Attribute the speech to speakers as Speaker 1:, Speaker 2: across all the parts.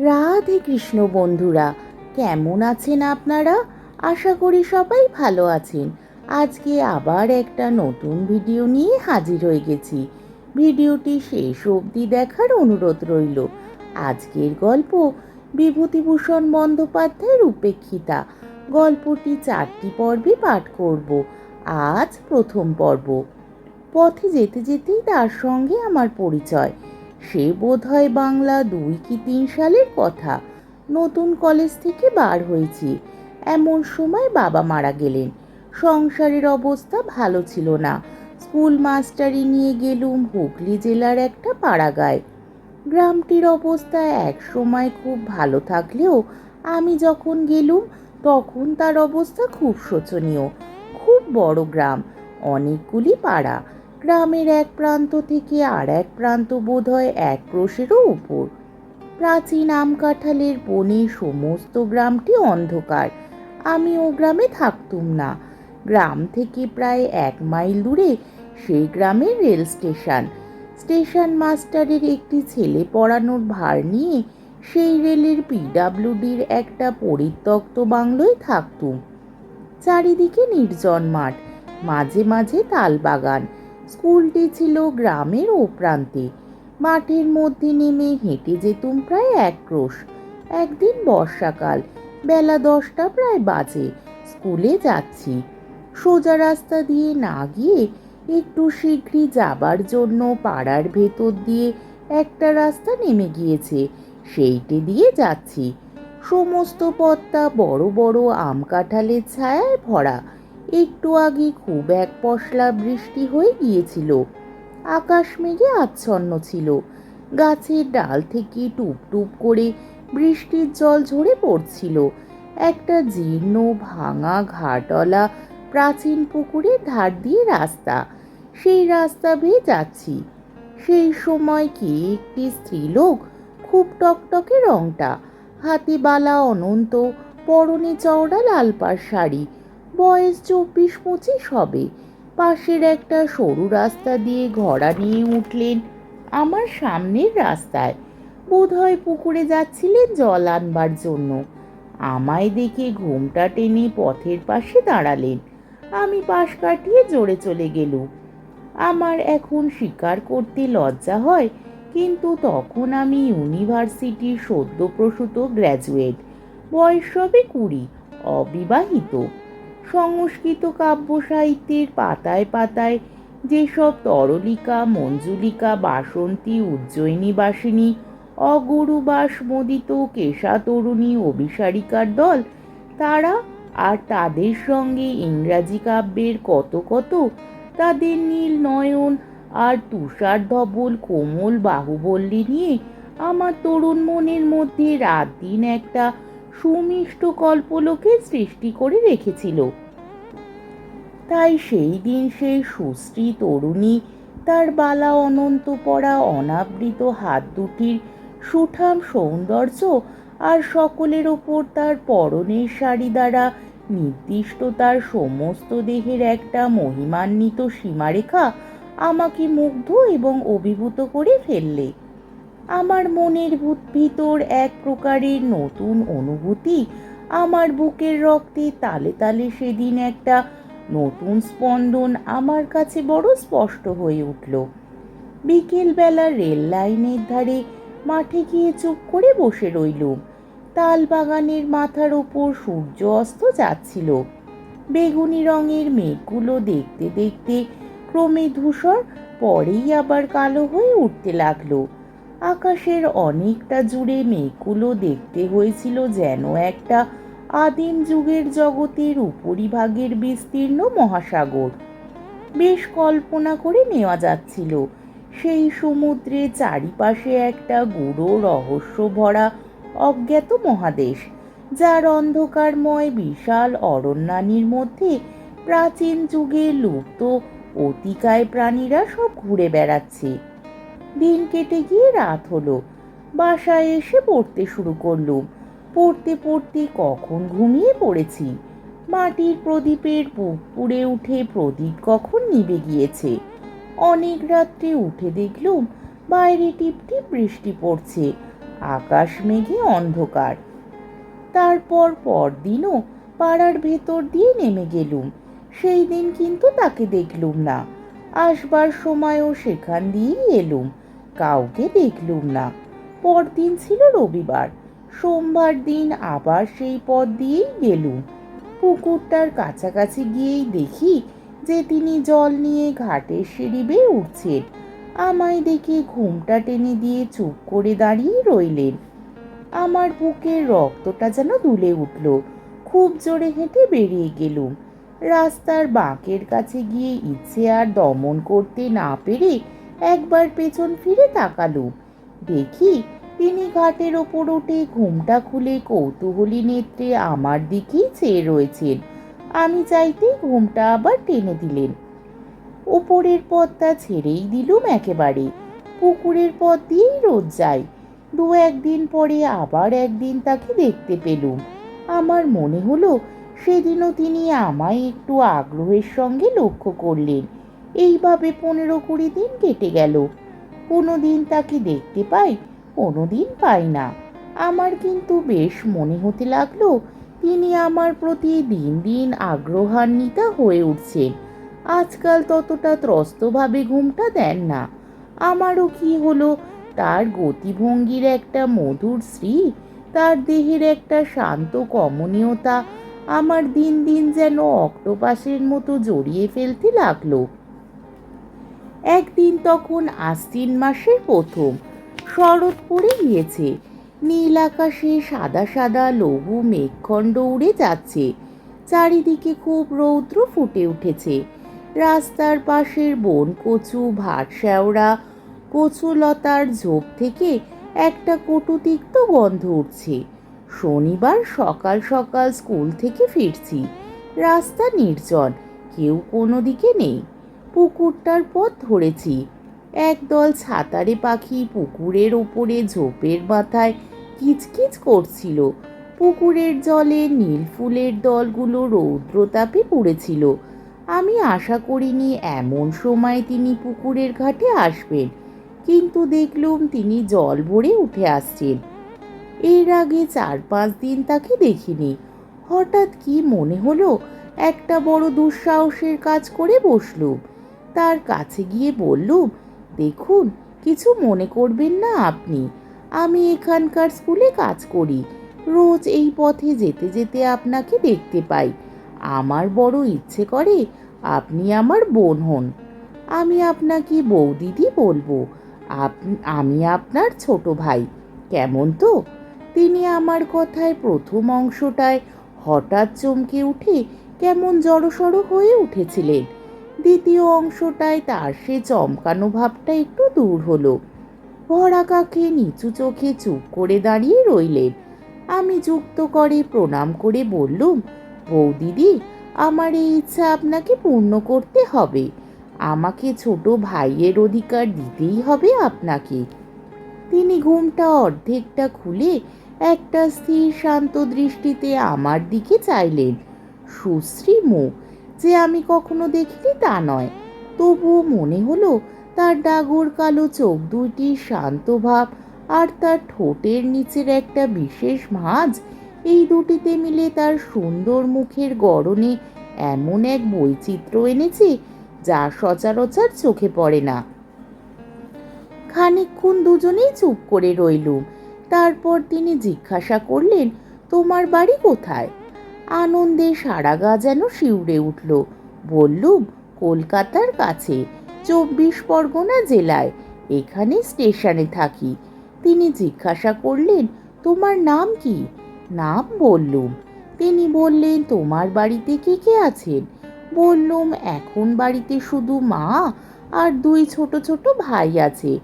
Speaker 1: রাধে কৃষ্ণ বন্ধুরা, কেমন আছেন আপনারা? আশা করি সবাই ভালো আছেন। আজকে আবার একটা নতুন ভিডিও নিয়ে হাজির হয়ে গেছি। ভিডিওটি শেষ অবধি দেখার অনুরোধ রইল। আজকের গল্প বিভূতিভূষণ বন্দ্যোপাধ্যায়ের উপেক্ষিতা। গল্পটি চারটি পর্বে পাঠ করব। আজ প্রথম পর্ব। পথে যেতে যেতেই তার সঙ্গে আমার পরিচয়। সে বোধ হয় বাংলা দুই কি তিন সালের কথা। নতুন কলেজ থেকে বার হয়েছি। এমন সময় বাবা মারা গেলেন। সংসারের অবস্থা ভালো ছিল না। স্কুল মাস্টারি নিয়ে গেলুম হুগলি জেলার একটা পাড়াগায়। গ্রামটির অবস্থা এক সময় খুব ভালো থাকলেও আমি যখন গেলুম তখন তার অবস্থা খুব শোচনীয়। খুব বড় গ্রাম, অনেকগুলি পাড়া। গ্রামের এক প্রান্ত থেকে আর এক প্রান্ত বোধহয় এক ক্রোশেরও উপর। প্রাচীন আম কাঁঠালের বনে সমস্ত গ্রামটি অন্ধকার। আমি ও গ্রামে থাকতুম না। গ্রাম থেকে প্রায় এক মাইল দূরে সেই গ্রামের রেল স্টেশন। স্টেশন মাস্টারের একটি ছেলে পড়ানোর ভার নিয়ে সেই রেলের পিডাব্লিউডির একটা পরিত্যক্ত বাংলোয় থাকতুম। চারিদিকে নির্জন মাঠ, মাঝে মাঝে তাল বাগান স্কুলটি ছিল গ্রামের ও প্রান্তে। মাঠের মধ্যে নেমে হেঁটে যেতুম প্রায় এক ক্রোশ। একদিন বর্ষাকাল, বেলা দশটা প্রায় বাজে, স্কুলে যাচ্ছি। সোজা রাস্তা দিয়ে না গিয়ে একটু শীঘ্রই যাবার জন্য পাড়ার ভেতর দিয়ে একটা রাস্তা নেমে গিয়েছে, সেইটে দিয়ে যাচ্ছি। সমস্ত পথটা বড় বড় আম কাঁঠালের ছায়ায় ভরা। একটু আগে খুব এক পশলা বৃষ্টি হয়ে গিয়েছিল। আকাশ মেঘে আচ্ছন্ন ছিল। গাছের ডাল থেকে টুপ টুপ করে বৃষ্টির জল ঝরে পড়ছিল। একটা জীর্ণ, ভাঙা, ঘাটলা প্রাচীন পুকুরের ধার দিয়ে রাস্তা। সেই রাস্তা বেয়ে যাচ্ছি। সেই সময় কি একটি স্ত্রীলোক খুব টকটকে রংটা হাতে বালা অনন্ত, পরনে চওড়া লাল পাড় শাড়ি বয়স চব্বিশ পঁচিশ হবে। পাশের একটা সরু রাস্তা দিয়ে ঘোড়া নিয়ে উঠলেন আমার সামনের রাস্তায়। বোধহয় পুকুরে যাচ্ছিলেন জল আনবার জন্য। আমায় দেখে ঘুমটা টেনে পথের পাশে দাঁড়ালেন। আমি পাশ কাটিয়ে জোরে চলে গেলুম। আমার এখন স্বীকার করতে লজ্জা হয়, কিন্তু তখন আমি ইউনিভার্সিটির সদ্যপ্রসূত গ্র্যাজুয়েট। বয়স সবে কুড়ি, অবিবাহিত। সংস্কৃত কাব্য সাহিত্যের পাতায় পাতায় যেসব তরলিকা, মঞ্জুলিকা, বাসন্তী, উজ্জয়িনী বাসিনী অগরুবাস মোদিত কেশা তরুণী, অভিসারিকার দল, তারা আর তাদের সঙ্গে ইংরাজি কাব্যের কত কত, তাদের নীল নয়ন আর তুষার ধবল, কোমল বাহুবল্লী নিয়ে আমার তরুণ মনের মধ্যে রাত দিন একটা সুমিষ্ট কল্পলোকে সৃষ্টি করে রেখেছিল। তাই সেই দিন সেই সুশ্রী তরুণী, তার বালা অনন্ত পড়া অনাবৃত হাত দুটির সুঠাম সৌন্দর্য আর সকলের ওপর তার পরনের শাড়ি দ্বারা নির্দিষ্ট তার সমস্ত দেহের একটা মহিমান্বিত সীমারেখা আমাকে মুগ্ধ এবং অভিভূত করে ফেললে। আমার মনের ভিতর এক প্রকারের নতুন অনুভূতি আমার বুকের রক্তে তালে তালে সেদিন একটা নতুন স্পন্দন আমার কাছে বড় স্পষ্ট হয়ে উঠল। বিকেলবেলা রেল লাইনের ধারে মাঠে গিয়ে চুপ করে বসে রইলুম। তাল বাগানের মাথার ওপর সূর্য অস্ত যাচ্ছিল। বেগুনি রঙের মেঘগুলো দেখতে দেখতে ক্রমে ধূসর, পরেই আবার কালো হয়ে উঠতে লাগল। আকাশের অনেকটা জুড়ে মেঘগুলো দেখতে হয়েছিল যেন একটা আদিম যুগের জগতের উপরিভাগের বিস্তীর্ণ মহাসাগর। বেশ কল্পনা করে নেওয়া যাচ্ছিল, সেই সমুদ্রে চারিপাশে একটা গুঁড়ো রহস্য ভরা অজ্ঞাত মহাদেশ, যার অন্ধকারময় বিশাল অরণ্যানীর মধ্যে প্রাচীন যুগে লুপ্ত অতিকায় প্রাণীরা সব ঘুরে বেড়াচ্ছে। দিন কেটে গিয়ে রাত হলো, বাসায় এসে পড়তে শুরু করলুম। পড়তে পড়তে কখন ঘুমিয়ে পড়েছি? মাটির প্রদীপের বুক পুড়ে উঠে প্রদীপ কখন নিভে গিয়েছে? অনেক রাত্রে উঠে দেখলুম বাইরে টিপটিপ বৃষ্টি পড়ছে, আকাশ মেঘে অন্ধকার। তারপর পরদিনও পাড়ার ভেতর দিয়ে নেমে গেলুম, সেই দিন কিন্তু তাকে দেখলুম না। আসবার সময়ও সেখান দিয়েই এলুম, কাউকে দেখলুম না। পরদিন ছিল রবিবার সোমবার দিন আবার সেই পথ দিয়েই গেলুম। পুকুরটার কাছাকাছি গিয়েই দেখি যে তিনি জল নিয়ে ঘাটের সিঁড়ি বেয়ে উঠছেন। আমায় দেখে ঘুমটা টেনে দিয়ে চুপ করে দাঁড়িয়ে রইলেন। আমার বুকের রক্তটা যেন দুলে উঠল। খুব জোরে হেঁটে বেরিয়ে গেলুম। রাস্তার বাঁকের কাছে গিয়ে ইচ্ছে আর দমন করতে না পেরে একবার পেছন ফিরে তাকালুম। দেখি তিনি ঘাটের ওপর উঠে ঘুমটা খুলে কৌতূহলী নেত্রে আমার দিকেই চেয়ে রয়েছেন। আমি চাইতে ঘুমটা আবার টেনে দিলেন। উপরের পথটা ছেড়েই দিলুম একেবারে। পুকুরের পথ দিয়েই রোজ যাই। দু একদিন পরে আবার একদিন তাকে দেখতে পেলুম। আমার মনে হলো সেদিনও তিনি আমায় একটু আগ্রহের সঙ্গে লক্ষ্য করলেন। এইভাবে পনেরো কুড়ি দিন কেটে গেল। কোনো দিন তাকে দেখতে পাই কোনো দিন পাই না। আমার কিন্তু বেশ মনে হতে লাগল, তিনি আমার প্রতি দিন দিন আগ্রহান্বিতা হয়ে উঠছেন আজকাল ততটা ত্রস্তভাবে ঘুমটা দেন না। আমারও কি হলো, তার গতিভঙ্গির একটা মধুর শ্রী তার দেহের একটা শান্ত কমনীয়তা আমার দিন দিন যেন অক্টোপাসের মতো জড়িয়ে ফেলতে লাগল। একদিন তখন আশ্বিন মাসের প্রথম শরৎ পড়ে গিয়েছে। নীল আকাশে সাদা সাদা লঘু মেঘখণ্ড উড়ে যাচ্ছে। চারিদিকে খুব রৌদ্র ফুটে উঠেছে। রাস্তার পাশের বন কচু ভাট শ্যাওড়া কচুলতার ঝোপ থেকে একটা কটুতিক্ত গন্ধ উঠছে। শনিবার সকাল সকাল স্কুল থেকে ফিরছি। রাস্তা নির্জন, কেউ কোনো দিকে নেই। পুকুরটার পথ ধরেছি। একদল ছাতারে পাখি পুকুরের ওপরে ঝোপের মাথায় কিচকিচ করছিল। পুকুরের জলে নীল ফুলের দলগুলো রৌদ্রতাপে পড়েছিল। আমি আশা করিনি এমন সময় তিনি পুকুরের ঘাটে আসবেন, কিন্তু দেখলুম তিনি জল ভরে উঠে আসছেন। এর আগে চার পাঁচ দিন তাকে দেখিনি। হঠাৎ কি মনে হলো, একটা বড় দুঃসাহসের কাজ করে বসলুম। তার কাছে গিয়ে বললুম দেখুন, কিছু মনে করবেন না আপনি। আমি এখানকার স্কুলে কাজ করি। রোজ এই পথে যেতে যেতে আপনাকে দেখতে পাই। আমার বড় ইচ্ছে করে আপনি আমার বোন হন। আমি আপনাকে বৌদিদি বলব। আমি আপনার ছোট ভাই। কেমন তো? তিনি আমার কথায় প্রথম অংশটায় হঠাৎ চমকে উঠে কেমন জড়সড় হয়ে উঠেছিলেন। দ্বিতীয় অংশটায় তার সে চমকানো ভাবটা একটু দূর হলো। ভরা কাকে নিচু চোখে চুপ করে দাঁড়িয়ে রইলেন। আমি যুক্ত করে প্রণাম করে বললুম, বৌদিদি, আমার এই ইচ্ছা আপনাকে পূর্ণ করতে হবে। আমাকে ছোট ভাইয়ের অধিকার দিতেই হবে আপনাকে। তিনি ঘুমটা অর্ধেকটা খুলে একটা স্থির শান্ত দৃষ্টিতে আমার দিকে চাইলেন। সুশ্রী মুখ যে আমি কখনো দেখিনি তা নয়। তবুও মনে হলো তার ডাগর কালো চোখ দুইটির শান্ত ভাব আর তার ঠোঁটের নিচের একটা বিশেষ ভাঁজ এই দুটিতে মিলে তার সুন্দর মুখের গড়নে এমন এক বৈচিত্র্য এনেছে যা সচরাচর চোখে পড়ে না। খানিকক্ষণ দুজনেই চুপ করে রইলুম। তারপর তিনি জিজ্ঞাসা করলেন, তোমার বাড়ি কোথায়? আনন্দে সারা গা যেন শিউরে উঠল। বললুম, কলকাতার কাছে, চব্বিশ পরগনা জেলায়, এখানে স্টেশনে থাকি। তিনি জিজ্ঞাসা করলেন, তোমার নাম কি? নাম বললুম। তিনি বললেন, তোমার বাড়িতে কে কে আছেন? বললুম, এখন বাড়িতে শুধু মা আর দুই ছোট ছোট ভাই আছে।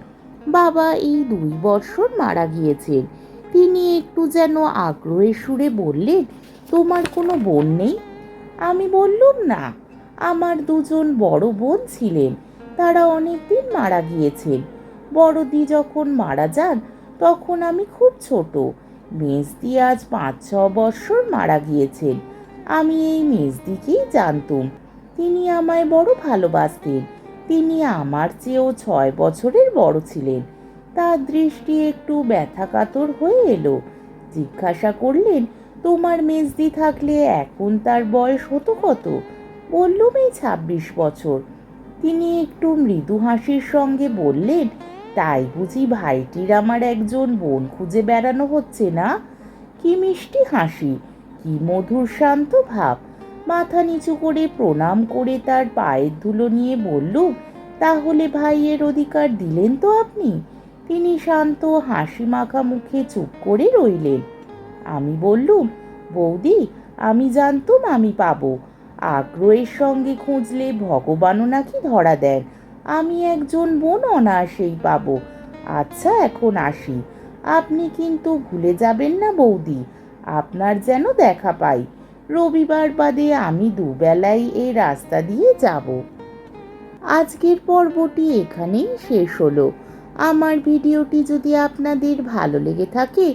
Speaker 1: বাবা এই দুই বৎসর মারা গিয়েছেন। তিনি একটু যেন আগ্রহের সুরে বললেন তোমার কোনো বোন নেই? আমি বললুম না, আমার দুজন বড় বোন ছিলেন, তারা অনেক দিন মারা গিয়েছেন। বড়দি যখন মারা যান, তখন আমি খুব ছোট, মেজদি আজ পাঁচ ছ বৎসর মারা গিয়েছেন। আমি এই মেজদিকেই জানতুম, তিনি আমায় বড় ভালোবাসতেন, তিনি আমার চেয়েও ছয় বছরের বড় ছিলেন। তার দৃষ্টি একটু ব্যথাকাতর হয়ে এলো, জিজ্ঞাসা করলেন তোমার মেজদি থাকলে এখন তার বয়স হতো কত? বললুম এই ছাব্বিশ বছর। তিনি একটু মৃদু হাসির সঙ্গে বললেন, তাই বুঝি ভাইটির আমার একজন বোন খুঁজে বেড়ানো হচ্ছে না? কি মিষ্টি হাসি, কি মধুর শান্ত ভাব। মাথা নিচু করে প্রণাম করে তার পায়ের ধুলো নিয়ে বললুম, তাহলে ভাইয়ের অধিকার দিলেন তো আপনি? তিনি শান্ত হাসি মাখা মুখে চুপ করে রইলেন। আমি বললুম, বৌদি, আমি জানতুম আমি পাবো। আগ্রহের সঙ্গে খুঁজলে ভগবানও নাকি ধরা দেন। আমি একজন বোন অনায়াসেই পাবো। আচ্ছা এখন আসি। আপনি কিন্তু ভুলে যাবেন না বৌদি, আপনার যেন দেখা পাই। রবিবার বাদে আমি দুবেলাই এই রাস্তা দিয়ে যাব। আজকের পর্বটি এখানেই শেষ হলো। আমার ভিডিওটি যদি আপনাদের ভালো লেগে থাকে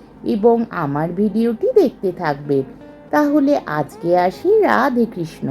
Speaker 1: এবং আমার ভিডিওটি দেখতে থাকবেন তাহলে আজকে আসি রাধে কৃষ্ণ।